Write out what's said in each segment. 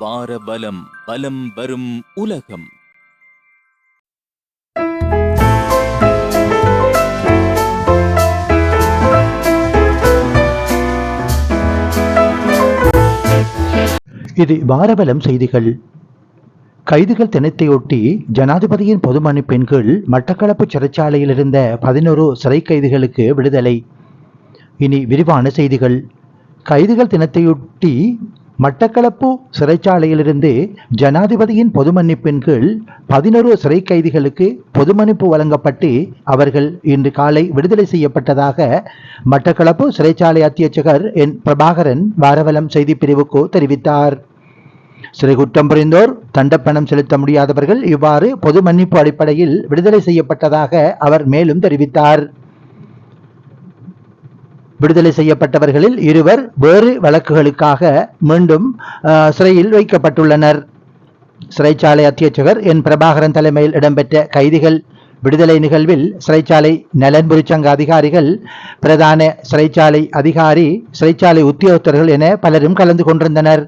வாரபலம் பலம் வரும் உலகம். இது வாரபலம் செய்திகள். கைதுகள் தினத்தையொட்டி ஜனாதிபதியின் பொது மன்னிப்பின் கீழ் மட்டக்களப்பு சிறைச்சாலையில் இருந்த பதினோரு சிறை கைதிகளுக்கு விடுதலை. இனி விரிவான செய்திகள். கைதுகள் தினத்தையொட்டி மட்டக்களப்பு சிறைச்சாலையிலிருந்து ஜனாதிபதியின் பொது மன்னிப்பின் கீழ் பதினொரு சிறை கைதிகளுக்கு பொது மன்னிப்பு வழங்கப்பட்டு அவர்கள் இன்று காலை விடுதலை செய்யப்பட்டதாக மட்டக்களப்பு சிறைச்சாலை அத்தியட்சகர் என். பிரபாகரன் வாரவலம் செய்திப் பிரிவுக்கு தெரிவித்தார். சிறை குற்றம் புரிந்தோர் தண்டப்பணம் செலுத்த முடியாதவர்கள் இவ்வாறு பொது மன்னிப்பு அடிப்படையில் விடுதலை செய்யப்பட்டதாக அவர் மேலும் தெரிவித்தார். விடுதலை செய்யப்பட்டவர்களில் இருவர் வேறு வழக்குகளுக்காக மீண்டும் சிறையில் வைக்கப்பட்டுள்ளனர். சிறைச்சாலை அத்தியட்சகர் என். பிரபாகரன் தலைமையில் இடம்பெற்ற கைதிகள் விடுதலை நிகழ்வில் சிறைச்சாலை நலன்புரி சங்க அதிகாரிகள் பிரதான சிறைச்சாலை அதிகாரி சிறைச்சாலை உத்தியோகத்தர்கள் என பலரும் கலந்து கொண்டிருந்தனர்.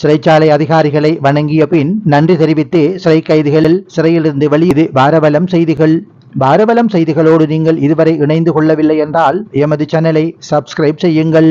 சிறைச்சாலை அதிகாரிகளை வணங்கிய பின் நன்றி தெரிவித்து சிறை கைதிகளில் சிறையிலிருந்து வெளியீடு வாரவலம் செய்திகள். பாரபலம் செய்திகளோடு நீங்கள் இதுவரை இணைந்து கொள்ளவில்லை என்றால் எமது சேனலை சப்ஸ்கிரைப் செய்யுங்கள்.